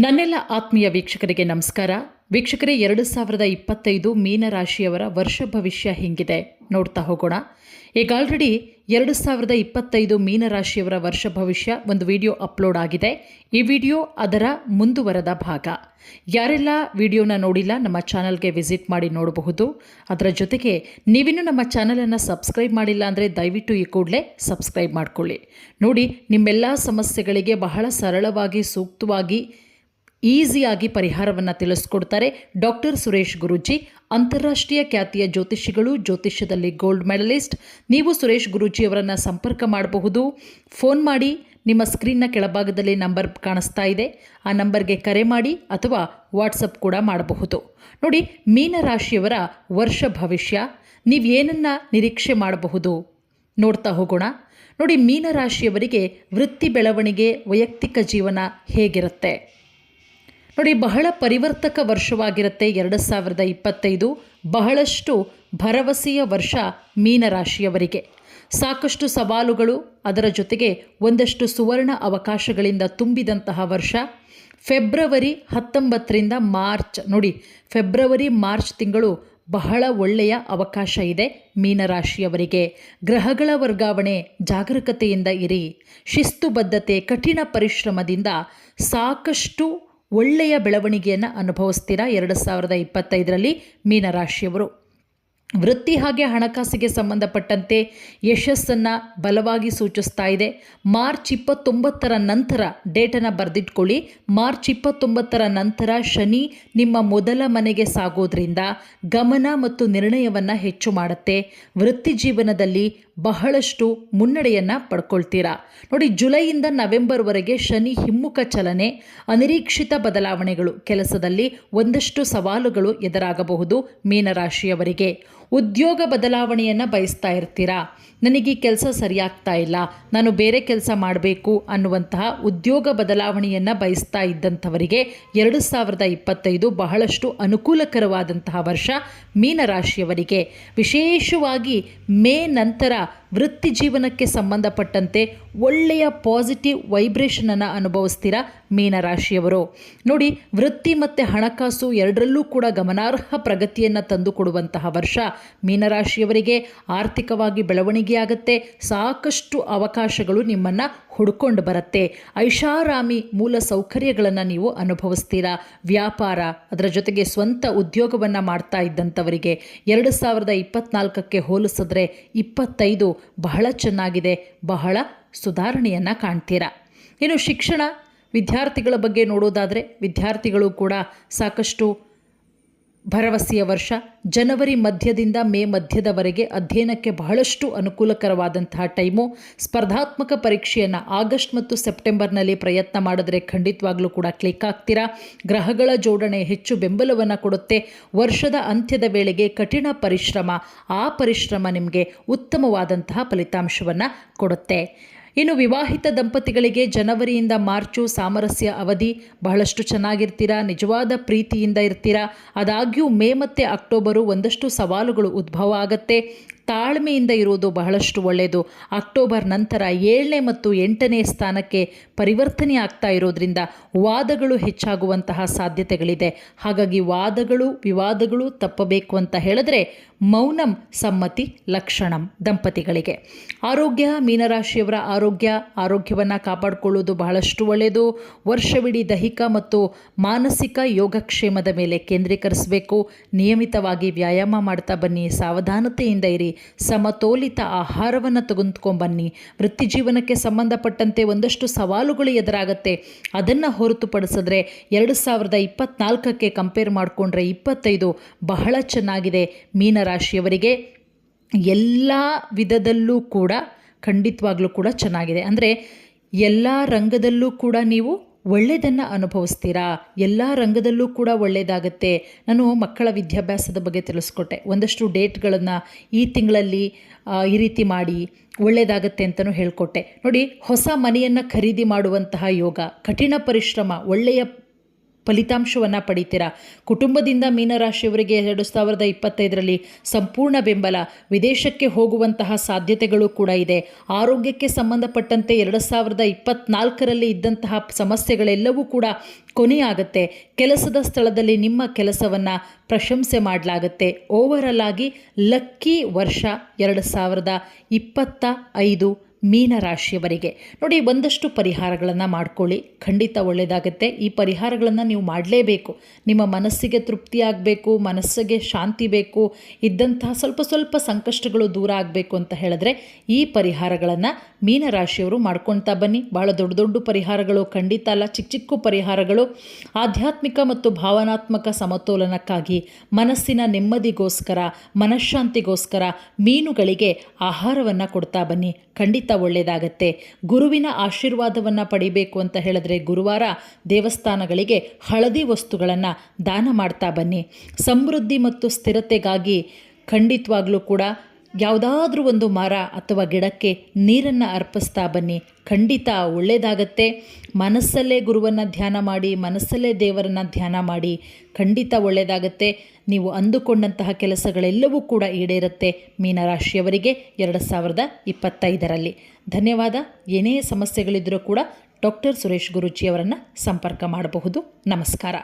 ನನ್ನೆಲ್ಲ ಆತ್ಮೀಯ ವೀಕ್ಷಕರಿಗೆ ನಮಸ್ಕಾರ. ವೀಕ್ಷಕರೇ, ಎರಡು ಸಾವಿರದ ಇಪ್ಪತ್ತೈದು ಮೀನರಾಶಿಯವರ ವರ್ಷ ಭವಿಷ್ಯ ಹಿಂಗಿದೆ ನೋಡ್ತಾ ಹೋಗೋಣ. ಈಗ ಆಲ್ರೆಡಿ ಎರಡು ಸಾವಿರದ ಇಪ್ಪತ್ತೈದು ಮೀನರಾಶಿಯವರ ವರ್ಷ ಭವಿಷ್ಯ ಒಂದು ವಿಡಿಯೋ ಅಪ್ಲೋಡ್ ಆಗಿದೆ. ಈ ವಿಡಿಯೋ ಅದರ ಮುಂದುವರೆದ ಭಾಗ. ಯಾರೆಲ್ಲ ವಿಡಿಯೋನ ನೋಡಿಲ್ಲ, ನಮ್ಮ ಚಾನಲ್ಗೆ ವಿಸಿಟ್ ಮಾಡಿ ನೋಡಬಹುದು. ಅದರ ಜೊತೆಗೆ ನೀವಿನ್ನೂ ನಮ್ಮ ಚಾನಲನ್ನು ಸಬ್ಸ್ಕ್ರೈಬ್ ಮಾಡಿಲ್ಲ ಅಂದರೆ ದಯವಿಟ್ಟು ಈ ಕೂಡಲೇ ಸಬ್ಸ್ಕ್ರೈಬ್ ಮಾಡಿಕೊಳ್ಳಿ. ನೋಡಿ, ನಿಮ್ಮೆಲ್ಲ ಸಮಸ್ಯೆಗಳಿಗೆ ಬಹಳ ಸರಳವಾಗಿ, ಸೂಕ್ತವಾಗಿ ಈಸಿಯಾಗಿ ಪರಿಹಾರವನ್ನು ತಿಳಿಸ್ಕೊಡ್ತಾರೆ ಡಾಕ್ಟರ್ ಸುರೇಶ್ ಗುರುಜಿ. ಅಂತಾರಾಷ್ಟ್ರೀಯ ಖ್ಯಾತಿಯ ಜ್ಯೋತಿಷಿಗಳು, ಜ್ಯೋತಿಷ್ಯದಲ್ಲಿ ಗೋಲ್ಡ್ ಮೆಡಲಿಸ್ಟ್. ನೀವು ಸುರೇಶ್ ಗುರುಜಿಯವರನ್ನು ಸಂಪರ್ಕ ಮಾಡಬಹುದು. ಫೋನ್ ಮಾಡಿ, ನಿಮ್ಮ ಸ್ಕ್ರೀನ್ನ ಕೆಳಭಾಗದಲ್ಲಿ ನಂಬರ್ ಕಾಣಿಸ್ತಾ ಇದೆ. ಆ ನಂಬರ್ಗೆ ಕರೆ ಮಾಡಿ ಅಥವಾ ವಾಟ್ಸಪ್ ಕೂಡ ಮಾಡಬಹುದು. ನೋಡಿ ಮೀನರಾಶಿಯವರ ವರ್ಷ ಭವಿಷ್ಯ. ನೀವು ಏನನ್ನು ನಿರೀಕ್ಷೆ ಮಾಡಬಹುದು? ನೋಡ್ತಾ ಹೋಗೋಣ. ನೋಡಿ ಮೀನರಾಶಿಯವರಿಗೆ ವೃತ್ತಿ ಬೆಳವಣಿಗೆ, ವೈಯಕ್ತಿಕ ಜೀವನ ಹೇಗಿರುತ್ತೆ? ನೋಡಿ, ಬಹಳ ಪರಿವರ್ತಕ ವರ್ಷವಾಗಿರುತ್ತೆ ಎರಡು ಸಾವಿರದ ಇಪ್ಪತ್ತೈದು. ಬಹಳಷ್ಟು ಭರವಸೆಯ ವರ್ಷ ಮೀನರಾಶಿಯವರಿಗೆ. ಸಾಕಷ್ಟು ಸವಾಲುಗಳು, ಅದರ ಜೊತೆಗೆ ಒಂದಷ್ಟು ಸುವರ್ಣ ಅವಕಾಶಗಳಿಂದ ತುಂಬಿದಂತಹ ವರ್ಷ. ಫೆಬ್ರವರಿ ಹತ್ತೊಂಬತ್ತರಿಂದ ಮಾರ್ಚ್. ನೋಡಿ, ಫೆಬ್ರವರಿ, ಮಾರ್ಚ್ ತಿಂಗಳು ಬಹಳ ಒಳ್ಳೆಯ ಅವಕಾಶ ಇದೆ ಮೀನರಾಶಿಯವರಿಗೆ. ಗ್ರಹಗಳ ವರ್ಗಾವಣೆ ಜಾಗರೂಕತೆಯಿಂದ ಇರಿ. ಶಿಸ್ತುಬದ್ಧತೆ, ಕಠಿಣ ಪರಿಶ್ರಮದಿಂದ ಸಾಕಷ್ಟು ಒಳ್ಳೆಯ ಬೆಳವಣಿಗೆಯನ್ನು ಅನುಭವಿಸ್ತೀರಾ? ಎರಡು ಸಾವಿರದ ಇಪ್ಪತ್ತೈದರಲ್ಲಿ ಮೀನರಾಶಿಯವರು. ವೃತ್ತಿ ಹಾಗೆ ಹಣಕಾಸಿಗೆ ಸಂಬಂಧಪಟ್ಟಂತೆ ಯಶಸ್ಸನ್ನು ಬಲವಾಗಿ ಸೂಚಿಸ್ತಾ ಇದೆ. ಮಾರ್ಚ್ ಇಪ್ಪತ್ತೊಂಬತ್ತರ ನಂತರ ಡೇಟನ್ನು ಬರೆದಿಟ್ಕೊಳ್ಳಿ. ಮಾರ್ಚ್ ಇಪ್ಪತ್ತೊಂಬತ್ತರ ನಂತರ ಶನಿ ನಿಮ್ಮ ಮೊದಲ ಮನೆಗೆ ಸಾಗೋದ್ರಿಂದ ಗಮನ ಮತ್ತು ನಿರ್ಣಯವನ್ನು ಹೆಚ್ಚು ಮಾಡುತ್ತೆ. ವೃತ್ತಿ ಜೀವನದಲ್ಲಿ ಬಹಳಷ್ಟು ಮುನ್ನಡೆಯನ್ನು ಪಡ್ಕೊಳ್ತೀರಾ. ನೋಡಿ, ಜುಲೈಯಿಂದ ನವೆಂಬರ್ವರೆಗೆ ಶನಿ ಹಿಮ್ಮುಖ ಚಲನೆ, ಅನಿರೀಕ್ಷಿತ ಬದಲಾವಣೆಗಳು ಕೆಲಸದಲ್ಲಿ ಒಂದಷ್ಟು ಸವಾಲುಗಳು ಎದುರಾಗಬಹುದು ಮೀನರಾಶಿಯವರಿಗೆ. ಉದ್ಯೋಗ ಬದಲಾವಣೆಯನ್ನು ಬಯಸ್ತಾ ಇರ್ತೀರಾ? ನನಗೆ ಈ ಕೆಲಸ ಸರಿಯಾಗ್ತಾ ಇಲ್ಲ, ನಾನು ಬೇರೆ ಕೆಲಸ ಮಾಡಬೇಕು ಅನ್ನುವಂತಹ ಉದ್ಯೋಗ ಬದಲಾವಣೆಯನ್ನು ಬಯಸ್ತಾ ಇದ್ದಂಥವರಿಗೆ ಎರಡು ಸಾವಿರದ ಇಪ್ಪತ್ತೈದು ಬಹಳಷ್ಟು ಅನುಕೂಲಕರವಾದಂತಹ ವರ್ಷ ಮೀನರಾಶಿಯವರಿಗೆ. ವಿಶೇಷವಾಗಿ ಮೇ ನಂತರ ವೃತ್ತಿ ಜೀವನಕ್ಕೆ ಸಂಬಂಧಪಟ್ಟಂತೆ ಒಳ್ಳೆಯ ಪಾಸಿಟಿವ್ ವೈಬ್ರೇಷನನ್ನು ಅನುಭವಿಸ್ತೀರಾ? ಮೀನರಾಶಿಯವರು. ನೋಡಿ, ವೃತ್ತಿ ಮತ್ತು ಹಣಕಾಸು ಎರಡರಲ್ಲೂ ಕೂಡ ಗಮನಾರ್ಹ ಪ್ರಗತಿಯನ್ನು ತಂದುಕೊಡುವಂತಹ ವರ್ಷ. ಮೀನರಾಶಿಯವರಿಗೆ ಆರ್ಥಿಕವಾಗಿ ಬೆಳವಣಿಗೆ ಆಗುತ್ತೆ. ಸಾಕಷ್ಟು ಅವಕಾಶಗಳು ನಿಮ್ಮನ್ನು ಹುಡ್ಕೊಂಡು ಬರುತ್ತೆ. ಐಷಾರಾಮಿ ಮೂಲ ಸೌಕರ್ಯಗಳನ್ನು ನೀವು ಅನುಭವಿಸ್ತೀರಾ? ವ್ಯಾಪಾರ, ಅದರ ಜೊತೆಗೆ ಸ್ವಂತ ಉದ್ಯೋಗವನ್ನು ಮಾಡ್ತಾ ಇದ್ದಂಥವರಿಗೆ ಎರಡು ಸಾವಿರದ ಇಪ್ಪತ್ನಾಲ್ಕಕ್ಕೆ ಹೋಲಿಸಿದ್ರೆ ಇಪ್ಪತ್ತೈದು ಬಹಳ ಚೆನ್ನಾಗಿದೆ. ಬಹಳ ಸುಧಾರಣೆಯನ್ನು ಕಾಣ್ತೀರಾ? ಇನ್ನು ಶಿಕ್ಷಣ ವಿದ್ಯಾರ್ಥಿಗಳ ಬಗ್ಗೆ ನೋಡೋದಾದರೆ ವಿದ್ಯಾರ್ಥಿಗಳು ಕೂಡ ಸಾಕಷ್ಟು ಭರವಸೆಯ ವರ್ಷ. ಜನವರಿ ಮಧ್ಯದಿಂದ ಮೇ ಮಧ್ಯದವರೆಗೆ ಅಧ್ಯಯನಕ್ಕೆ ಬಹಳಷ್ಟು ಅನುಕೂಲಕರವಾದಂತಹ ಟೈಮು. ಸ್ಪರ್ಧಾತ್ಮಕ ಪರೀಕ್ಷೆಯನ್ನು ಆಗಸ್ಟ್ ಮತ್ತು ಸೆಪ್ಟೆಂಬರ್ನಲ್ಲಿ ಪ್ರಯತ್ನ ಮಾಡಿದ್ರೆ ಖಂಡಿತವಾಗ್ಲೂ ಕೂಡ ಕ್ಲಿಕ್ ಆಗ್ತೀರಾ? ಗ್ರಹಗಳ ಜೋಡಣೆ ಹೆಚ್ಚು ಬೆಂಬಲವನ್ನು ಕೊಡುತ್ತೆ. ವರ್ಷದ ಅಂತ್ಯದ ವೇಳೆಗೆ ಕಠಿಣ ಪರಿಶ್ರಮ. ಆ ಪರಿಶ್ರಮ ನಿಮಗೆ ಉತ್ತಮವಾದಂತಹ ಫಲಿತಾಂಶವನ್ನು ಕೊಡುತ್ತೆ. ಇನ್ನು ವಿವಾಹಿತ ದಂಪತಿಗಳಿಗೆ ಜನವರಿಯಿಂದ ಮಾರ್ಚು ಸಾಮರಸ್ಯ ಅವಧಿ. ಬಹಳಷ್ಟು ಚೆನ್ನಾಗಿರ್ತೀರಾ, ನಿಜವಾದ ಪ್ರೀತಿಯಿಂದ ಇರ್ತೀರಾ ಆದಾಗ್ಯೂ ಮೇ ಮತ್ತು ಅಕ್ಟೋಬರು ಒಂದಷ್ಟು ಸವಾಲುಗಳು ಉದ್ಭವ ಆಗುತ್ತೆ. ತಾಳ್ಮೆಯಿಂದ ಇರುವುದು ಬಹಳಷ್ಟು ಒಳ್ಳೆಯದು ಅಕ್ಟೋಬರ್ ನಂತರ ಏಳನೇ ಮತ್ತು ಎಂಟನೇ ಸ್ಥಾನಕ್ಕೆ ಪರಿವರ್ತನೆ ಆಗ್ತಾ ಇರೋದ್ರಿಂದ ವಾದಗಳು ಹೆಚ್ಚಾಗುವಂತಹ ಸಾಧ್ಯತೆಗಳಿದೆ. ಹಾಗಾಗಿ ವಾದಗಳು, ವಿವಾದಗಳು ತಪ್ಪಬೇಕು ಅಂತ ಹೇಳಿದ್ರೆ ಮೌನಂ ಸಮ್ಮತಿ ಲಕ್ಷಣಂ ದಂಪತಿಗಳಿಗೆ. ಆರೋಗ್ಯ, ಮೀನರಾಶಿಯವರ ಆರೋಗ್ಯ, ಆರೋಗ್ಯವನ್ನು ಕಾಪಾಡಿಕೊಳ್ಳುವುದು ಬಹಳಷ್ಟು ಒಳ್ಳೆಯದು ವರ್ಷವಿಡೀ ದೈಹಿಕ ಮತ್ತು ಮಾನಸಿಕ ಯೋಗಕ್ಷೇಮದ ಮೇಲೆ ಕೇಂದ್ರೀಕರಿಸಬೇಕು. ನಿಯಮಿತವಾಗಿ ವ್ಯಾಯಾಮ ಮಾಡ್ತಾ ಬನ್ನಿ. ಸಾವಧಾನತೆಯಿಂದ ಇರಿ. ಸಮತೋಲಿತ ಆಹಾರವನ್ನು ತೆಗೆದುಕೊಂಬನ್ನಿ ವೃತ್ತಿ ಜೀವನಕ್ಕೆ ಸಂಬಂಧಪಟ್ಟಂತೆ ಒಂದಷ್ಟು ಸವಾಲುಗಳು ಎದುರಾಗುತ್ತೆ. ಅದನ್ನು ಹೊರತುಪಡಿಸಿದ್ರೆ ಎರಡು ಸಾವಿರದ ಇಪ್ಪತ್ನಾಲ್ಕಕ್ಕೆ ಕಂಪೇರ್ ಮಾಡಿಕೊಂಡ್ರೆ ಇಪ್ಪತ್ತೈದು ಬಹಳ ಚೆನ್ನಾಗಿದೆ. ಮೀನರಾಶಿಯವರಿಗೆ ಎಲ್ಲ ವಿಧದಲ್ಲೂ ಕೂಡ ಖಂಡಿತವಾಗ್ಲೂ ಕೂಡ ಚೆನ್ನಾಗಿದೆ. ಅಂದರೆ ಎಲ್ಲ ರಂಗದಲ್ಲೂ ಕೂಡ ನೀವು ಒಳ್ಳೆಯದನ್ನು ಅನುಭವಿಸ್ತೀರಾ? ಎಲ್ಲ ರಂಗದಲ್ಲೂ ಕೂಡ ಒಳ್ಳೆಯದಾಗುತ್ತೆ ನಾನು ಮಕ್ಕಳ ವಿದ್ಯಾಭ್ಯಾಸದ ಬಗ್ಗೆ ತಿಳಿಸ್ಕೊಟ್ಟೆ. ಒಂದಷ್ಟು ಡೇಟ್ಗಳನ್ನು ಈ ತಿಂಗಳಲ್ಲಿ ಈ ರೀತಿ ಮಾಡಿ ಒಳ್ಳೆಯದಾಗತ್ತೆ ಅಂತಲೂ ಹೇಳಿಕೊಟ್ಟೆ. ನೋಡಿ, ಹೊಸ ಮನೆಯನ್ನು ಖರೀದಿ ಮಾಡುವಂತಹ ಯೋಗ, ಕಠಿಣ ಪರಿಶ್ರಮ, ಒಳ್ಳೆಯ ಫಲಿತಾಂಶವನ್ನು ಪಡಿತೀರಾ? ಕುಟುಂಬದಿಂದ ಮೀನರಾಶಿಯವರಿಗೆ ಎರಡು ಸಾವಿರದ ಇಪ್ಪತ್ತೈದರಲ್ಲಿ ಸಂಪೂರ್ಣ ಬೆಂಬಲ, ವಿದೇಶಕ್ಕೆ ಹೋಗುವಂತಹ ಸಾಧ್ಯತೆಗಳು ಕೂಡ ಇದೆ. ಆರೋಗ್ಯಕ್ಕೆ ಸಂಬಂಧಪಟ್ಟಂತೆ ಎರಡು ಸಾವಿರದ ಇಪ್ಪತ್ನಾಲ್ಕರಲ್ಲಿ ಇದ್ದಂತಹ ಸಮಸ್ಯೆಗಳೆಲ್ಲವೂ ಕೂಡ ಕೊನೆಯಾಗುತ್ತೆ. ಕೆಲಸದ ಸ್ಥಳದಲ್ಲಿ ನಿಮ್ಮ ಕೆಲಸವನ್ನು ಪ್ರಶಂಸೆ ಮಾಡಲಾಗುತ್ತೆ. ಓವರಲ್ ಆಗಿ ಲಕ್ಕಿ ವರ್ಷ ಎರಡು ಸಾವಿರದ ಇಪ್ಪತ್ತ ಐದು. ಮೀನರಾಶಿಯವರಿಗೆ. ನೋಡಿ ಒಂದಷ್ಟು ಪರಿಹಾರಗಳನ್ನು ಮಾಡ್ಕೊಳ್ಳಿ. ಖಂಡಿತ ಒಳ್ಳೆಯದಾಗುತ್ತೆ ಈ ಪರಿಹಾರಗಳನ್ನು ನೀವು ಮಾಡಲೇಬೇಕು. ನಿಮ್ಮ ಮನಸ್ಸಿಗೆ ತೃಪ್ತಿ ಆಗಬೇಕು, ಮನಸ್ಸಿಗೆ ಶಾಂತಿ ಬೇಕು, ಇದ್ದಂತಹ ಸ್ವಲ್ಪ ಸ್ವಲ್ಪ ಸಂಕಷ್ಟಗಳು ದೂರ ಆಗಬೇಕು ಅಂತ ಹೇಳಿದ್ರೆ ಈ ಪರಿಹಾರಗಳನ್ನು ಮೀನರಾಶಿಯವರು ಮಾಡ್ಕೊಳ್ತಾ ಬನ್ನಿ. ಭಾಳ ದೊಡ್ಡ ದೊಡ್ಡ ಪರಿಹಾರಗಳು, ಖಂಡಿತ ಅಲ್ಲ, ಚಿಕ್ಕ ಚಿಕ್ಕ ಪರಿಹಾರಗಳು. ಆಧ್ಯಾತ್ಮಿಕ ಮತ್ತು ಭಾವನಾತ್ಮಕ ಸಮತೋಲನಕ್ಕಾಗಿ ಮನಸ್ಸಿನ ನೆಮ್ಮದಿಗೋಸ್ಕರ, ಮನಃಶಾಂತಿಗೋಸ್ಕರ ಮೀನುಗಳಿಗೆ ಆಹಾರವನ್ನು ಕೊಡ್ತಾ ಬನ್ನಿ. ಒಳ್ಳೆಯದಾಗತ್ತೆ. ಗುರುವಿನ ಆಶೀರ್ವಾದವನ್ನು ಪಡಿಬೇಕು ಅಂತ ಹೇಳಿದ್ರೆ ಗುರುವಾರ ದೇವಸ್ಥಾನಗಳಿಗೆ ಹಳದಿ ವಸ್ತುಗಳನ್ನು ದಾನ ಮಾಡ್ತಾ ಬನ್ನಿ. ಸಮೃದ್ಧಿ ಮತ್ತು ಸ್ಥಿರತೆಗಾಗಿ ಖಂಡಿತವಾಗ್ಲೂ ಕೂಡ ಯಾವುದಾದ್ರೂ ಒಂದು ಮರ ಅಥವಾ ಗಿಡಕ್ಕೆ ನೀರನ್ನು ಅರ್ಪಿಸ್ತಾ ಬನ್ನಿ. ಖಂಡಿತ ಒಳ್ಳೆಯದಾಗತ್ತೆ ಮನಸ್ಸಲ್ಲೇ ಗುರುವನ್ನು ಧ್ಯಾನ ಮಾಡಿ, ಮನಸ್ಸಲ್ಲೇ ದೇವರನ್ನು ಧ್ಯಾನ ಮಾಡಿ ಖಂಡಿತ ಒಳ್ಳೆಯದಾಗತ್ತೆ ನೀವು ಅಂದುಕೊಂಡಂತಹ ಕೆಲಸಗಳೆಲ್ಲವೂ ಕೂಡ ಈಡೇರುತ್ತೆ ಮೀನರಾಶಿಯವರಿಗೆ ಎರಡು ಸಾವಿರದ ಇಪ್ಪತ್ತೈದರಲ್ಲಿ. ಧನ್ಯವಾದ. ಏನೇ ಸಮಸ್ಯೆಗಳಿದ್ದರೂ ಕೂಡ ಡಾಕ್ಟರ್ ಸುರೇಶ್ ಗುರುಜಿಯವರನ್ನು ಸಂಪರ್ಕ ಮಾಡಬಹುದು. ನಮಸ್ಕಾರ.